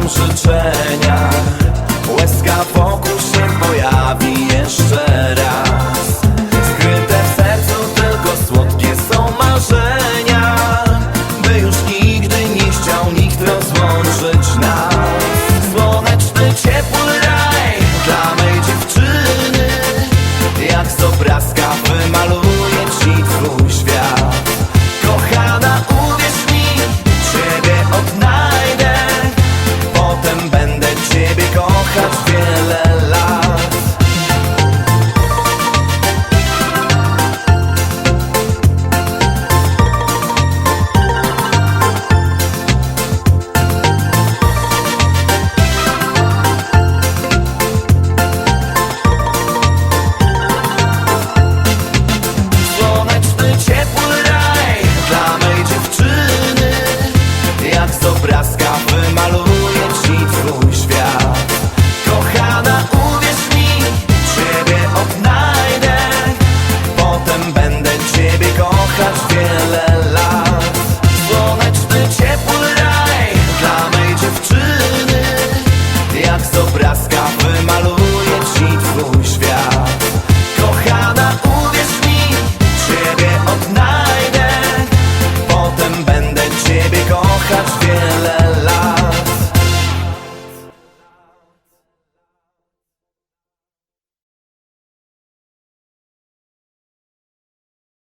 na nam życzenia. Łezka wokół się pojawi jeszcze raz.